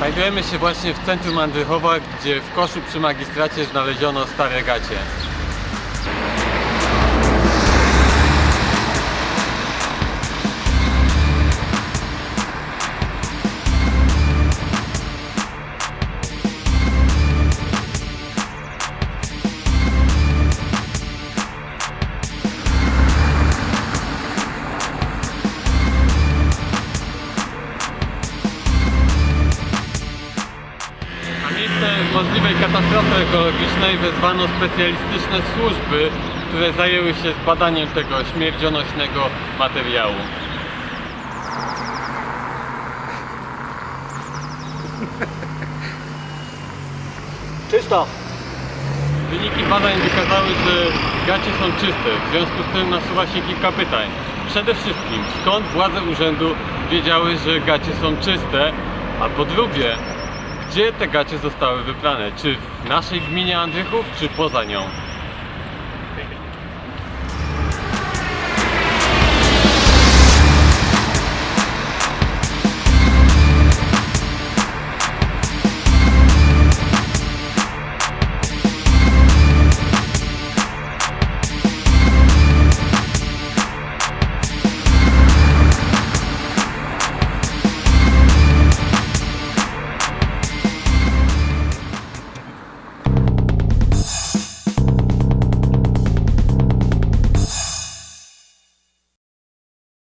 Znajdujemy się właśnie w centrum Andrychowa, gdzie w koszu przy magistracie znaleziono stare gacie. Możliwej katastrofy ekologicznej wezwano specjalistyczne służby, które zajęły się zbadaniem tego śmiercionośnego materiału. Czysto. Wyniki badań wykazały, że gacie są czyste, w związku z tym nasuwa się kilka pytań. Przede wszystkim, skąd władze urzędu wiedziały, że gacie są czyste, a po drugie, gdzie te gacie zostały wyprane? Czy w naszej gminie Andrychów, czy poza nią?